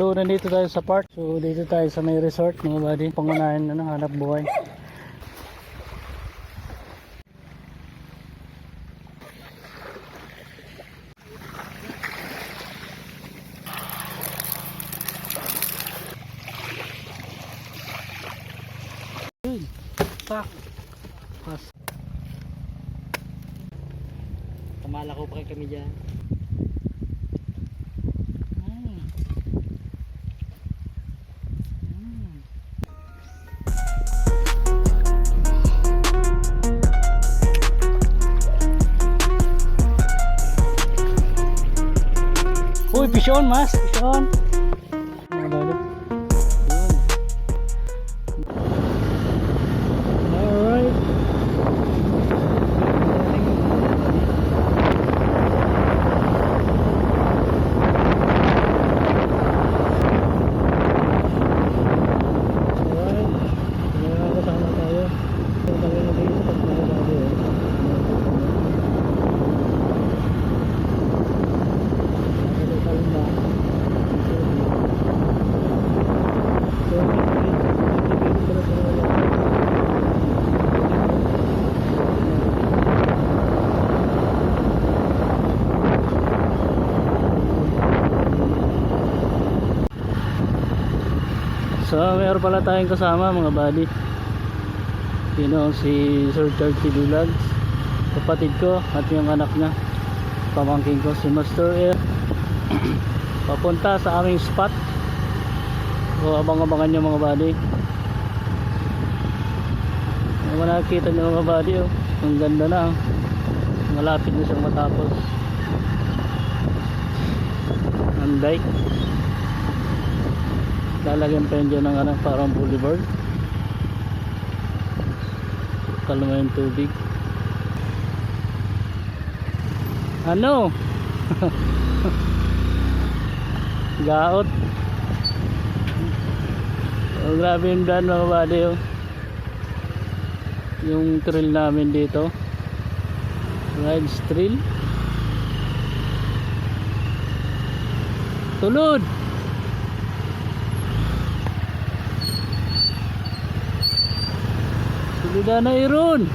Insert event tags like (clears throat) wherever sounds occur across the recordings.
So nandito tayo sa park. So dito tayo sa may resort mga buddy. Pangunahin na hanap buhay. Uy, Pak. Pas. Kamala ko pa kami dyan. Uy, pisyon, mas. Pisyon. Mga bago. Yun. Alright. Alright. May mga kasama tayo. Ito tayo nag-iisa pag mga bago eh. Ano kalma. So, nag-iisa pala sa mga bago. So, meron pala tayong kasama mga buddy. Yun o, si Sir Charles TV Vlogs. Kapatid ko at yung anak niya. Pamangking ko si Master Air. (clears throat) Papunta sa aming spot. So, abang-abangan nyo mga buddy. Mga nakikita nyo mga buddy oh. Ang ganda na oh. Malapit na siyang matapos. Ang dike lalagyan pa yun dyan ng ano, parang boulevard kalma yung tubig. Ano? (laughs) Gaot. Oh, grabe yung daan mga buddy oh. yung trail namin dito. Rides trail tulod Sulidan na iron.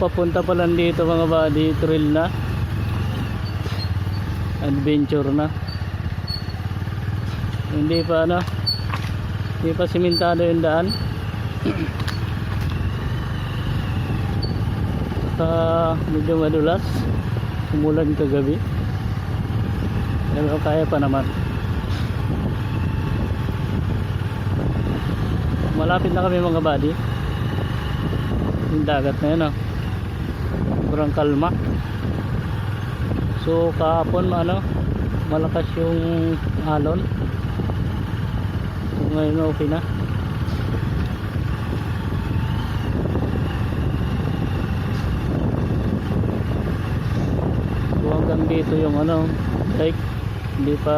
Papunta pa lang dito mga buddy, trail na. Adventure na. Hindi pa ano, hindi pa simentado yung daan. Sa medyo madulas? Umulan kagabi. Pero kaya pa naman. Malapit na kami mga buddy. Yung dagat na yun oh. sobrang kalma. So kahapon ano malakas yung alon. So ngayon okay na hanggang dito yung ano, dike. Hindi pa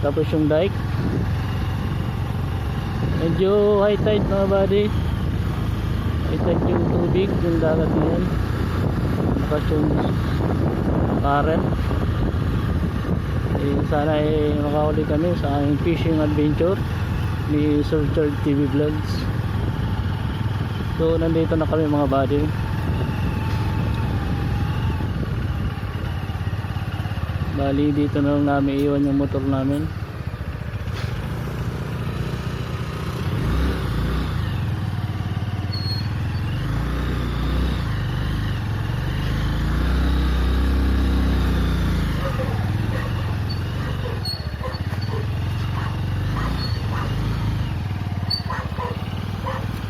tapos yung dike. Medyo high tide mga buddy. High tide yung tubig, yung dagat na yun. Tapos yung current. Eh, sana eh makahuli kami sa aming fishing adventure ni Sir TV Vlogs. So nandito na kami mga buddy. Bali dito na lang namin iwan yung motor namin.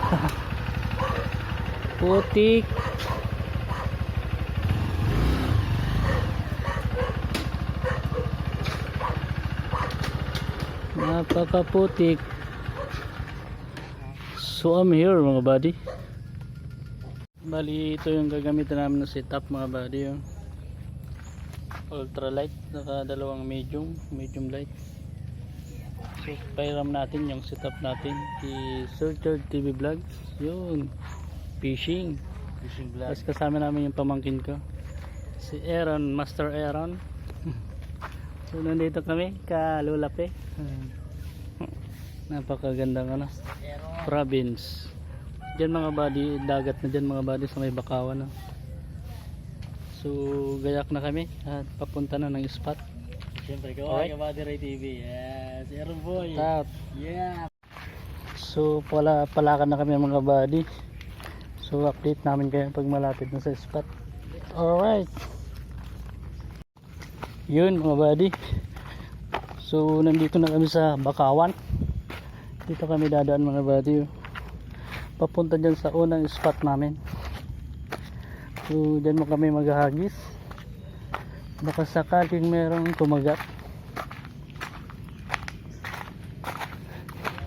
(laughs) Putik. Napakaputik. So I'm here mga buddy. Bali ito yung gagamitin namin na setup mga buddy. Yung ultra light, naka dalawang medium, medium light. pairam natin yung setup natin Sir Chard TV Vlogs yun fishing Fishing tapos kasama namin yung pamangkin ko si Aaron Master Aaron (laughs) so nandito kami kalulape napakagandang ano province dyan mga buddy dagat na dyan mga buddy sa may bakawan no? so gayak na kami at papunta na ng spot Siyempre, Alright. kawain ka ba Ray TV? Yes, Aaron Boy. Tap. Yeah. So pala palakan na kami mga buddy. So update namin kayo pag malapit na sa spot. Alright. Yun mga buddy. So nandito na kami sa Bakawan. Dito kami dadaan mga buddy. Papunta dyan sa unang spot namin. So dyan mo kami maghahagis. Baka sakaling merong kumagat.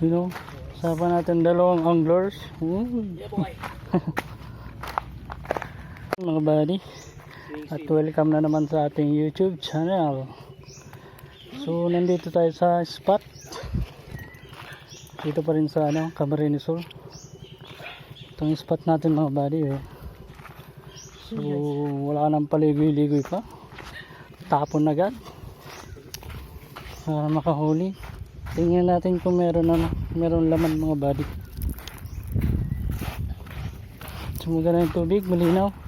You know, Sapa natin dalawang anglers. Ooh. Yeah, boy. (laughs) Mga buddy. At welcome na naman sa ating YouTube channel. So nandito tayo sa spot. Dito pa rin sa ano, Camarines Sur. Itong spot natin mga buddy eh. So wala nang paligoy-ligoy pa. Tapon agad. Para makahuli. Tingnan natin kung meron ano, meron laman mga buddy. Sumuga na yung tubig, malinaw.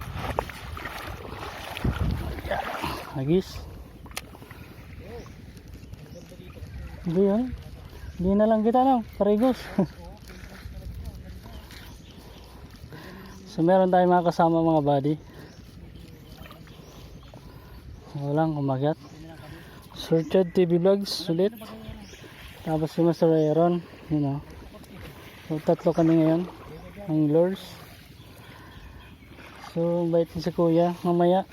Hagis. Hindi yun. Hindi na lang kita no. Parigos. (laughs) so meron tayong mga kasama mga buddy. Walang umagat. Sir Chad TV Vlogs ulit. Tapos si Master Aaron. You know. So tatlo kami ngayon. Ang lures. So bait si kuya. Mamaya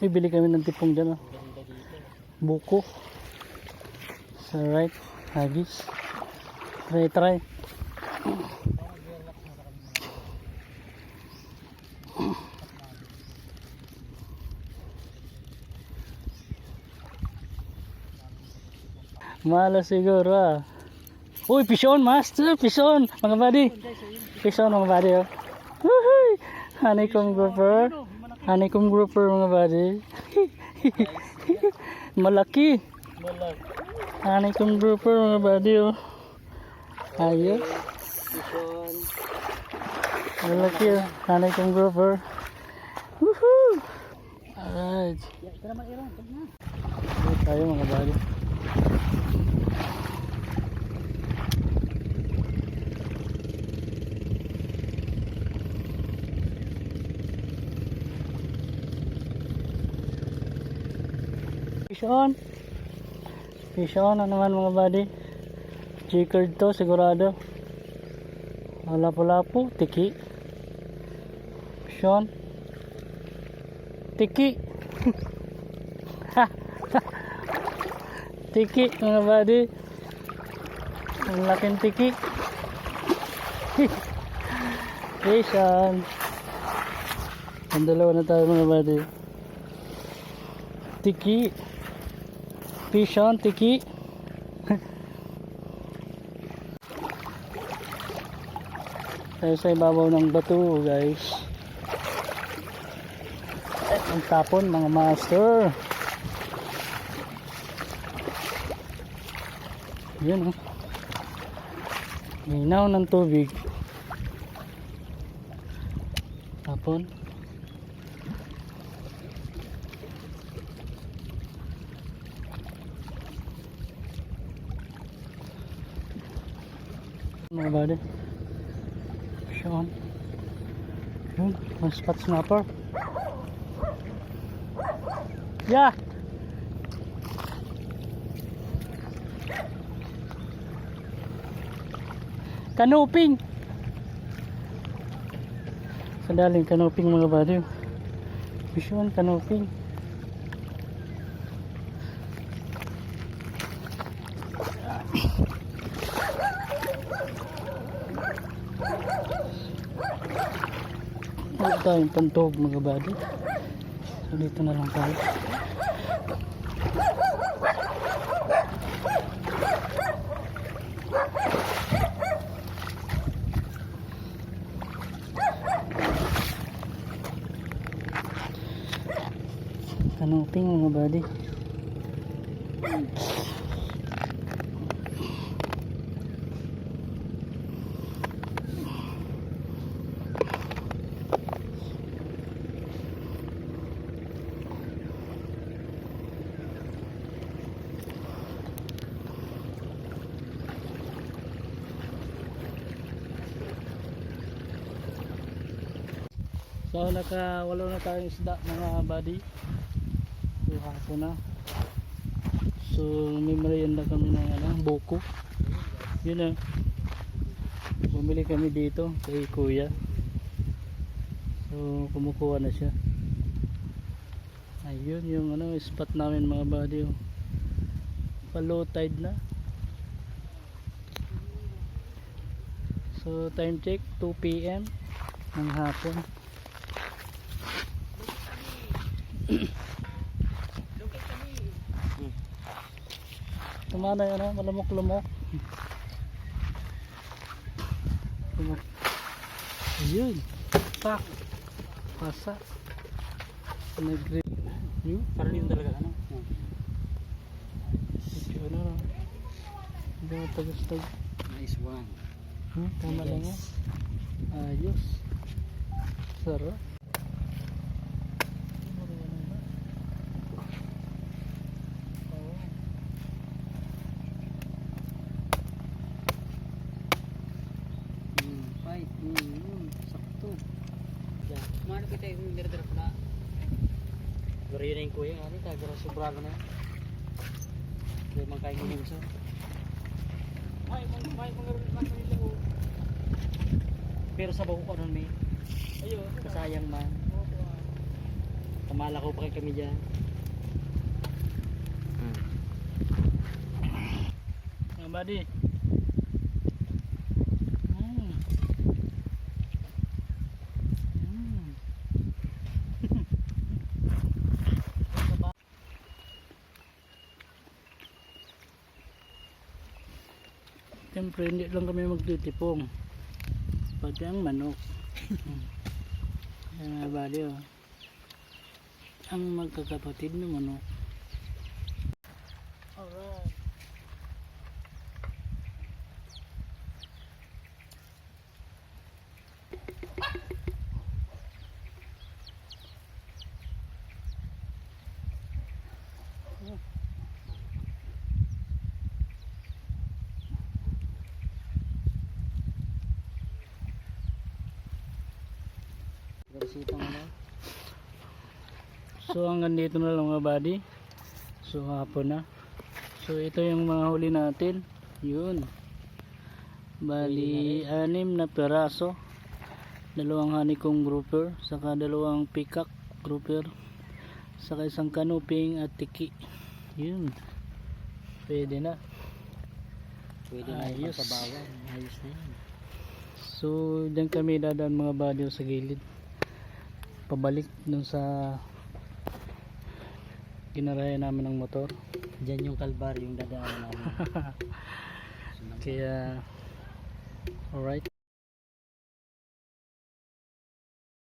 bibili kami ng tipong dyan. Oh. Buko. So right. Hagis. Try try. Malo siguro ah. Uy, pison master, pison. Mga buddy. Pison mga buddy oh. Woohoo! Honeycomb grouper. Honeycomb grouper mga buddy. (laughs) Malaki. Malak. Honeycomb grouper mga buddy oh. Ayos. Malaki oh. Honeycomb grouper. Woohoo! Alright. Tayo mga buddy. Fish on. Fish on na naman mga buddy. Chickered to sigurado. Lapu-lapu, tiki. Fish on. Tiki. (laughs) tiki mga buddy ang laking tiki (laughs) Jason ang dalawa na tayo mga buddy tiki fish on tiki tayo sa ibabaw ng bato guys ang tapon mga master Yan oh. Minaw ng tubig. Tapon. Mga bade. Sean. Yun, ang spot snapper. Yeah! Kanuping. Sadaling kanuping mga baliw. Vision kanuping. tayong pantog mga buddy. So dito na lang tayo. Kanong ting mga buddy. So nakawalo na tayong isda mga buddy. So hapon na. So merienda kami ng ano, buko. Yun na. Bumili kami dito kay kuya. So kumukuha na siya. Ayun yung ano spot namin mga buddy. oh. Low tide na. So time check 2 p.m. ng hapon. Tumana yun ano, malamok-lumok. Lumok. Ayun. Pak. Pasa. Nag-grip. Yun. Parang yun talaga ano? Medyo ano na. Hindi mo tagas-tag. Nice one. Hmm, tama lang yan. Ayos. Sarap. Oo. Hmm, fight. Hmm, hmm, sakto. Yeah. Mana kita yung nire-dire pala. Siguro yun na yung kuya. Ano, kagara sobrado na yan. Kaya man kain yung minso. Ay, kung may mga kami lang. Pero sa bako ko ano may. Ayo, kasayang man. Tamala ko pa kay kami dyan. Hmm. Mga buddy. Siyempre hindi lang kami magtitipong. Pati ang manok. (laughs) Yan mga buddy oh. Ang magkakapatid na manok. Alright. Garisipang ano? So hanggang dito na lang mga buddy. So hapon na. So ito yung mga huli natin. Yun. Bali anim na peraso. Dalawang honeycomb grouper, saka dalawang peacock grouper, saka isang kanuping at tiki. Yun. Pwede na. Pwede na Ayos. pagsabawan. Ayos na yan. So diyan kami dadaan mga buddy sa gilid. Pabalik dun sa ginaraya namin ng motor. Diyan yung kalbar yung dadaan namin. (laughs) Kaya alright.